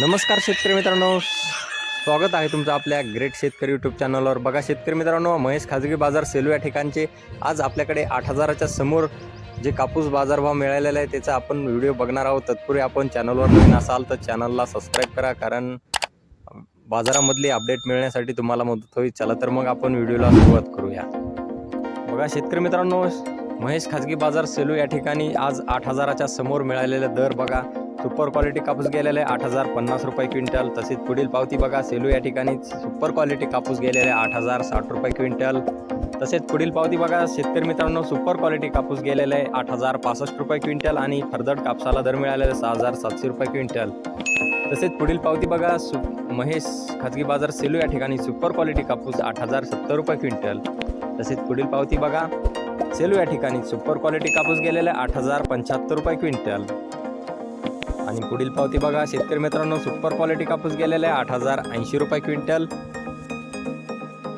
नमस्कार शेतकरी मित्रांनो. स्वागत आहे तुमचं आपल्या ग्रेट शेतकरी यूट्यूब चॅनलवर बघा शेतकरी मित्रांनो महेश खाजगी बाजार सेलू या ठिकाणचे. आज आपल्याकडे आठ हजाराच्या समोर जे कापूस बाजारभाव मिळालेला आहे त्याचा आपण व्हिडिओ बघणार आहोत. तत्पूर्वी आपण चॅनलवर नवीन असाल तर चॅनलला सबस्क्राईब करा कारण बाजारामधली अपडेट मिळण्यासाठी तुम्हाला मदत होईल. चला तर मग आपण व्हिडिओला सुरुवात करूया. बघा शेतकरी मित्रांनो महेश खाजगी बाजार सेलू या ठिकाणी आज आठ हजाराच्या समोर मिळालेले दर बघा. सुपर क्वालिटी कापूस गेलेला आहे आठ हजार पन्नास रुपये क्विंटल. तसेच पुढील पावती बघा सेलू या ठिकाणी सुपर क्वालिटी कापूस गेलेला आहे आठ हजार साठ रुपये क्विंटल. तसेच पुढील पावती बघा शेतकरी मित्रांनो सुपर क्वालिटी कापूस गेलेला आहे आठ हजार पासष्ट रुपये क्विंटल आणि फरदड कापसाला दर मिळालेला आहे सहा हजार सातशे रुपये क्विंटल. तसेच पुढील पावती बघा सु महेश खाजगी बाजार सेलू या ठिकाणी सुपर क्वालिटी कापूस आठ हजार सत्तर रुपये क्विंटल. तसेच पुढील पावती बघा सेलू या ठिकाणी सुपर क्वालिटी कापूस गेलेला आहे आठ हजार पंच्याहत्तर रुपये क्विंटल. आणि पुढील पावती बघा. शेतकरी मित्रांनो सुपर क्वालिटी कापूस गेलेला आहे. आठ हजार ऐंशी रुपये क्विंटल.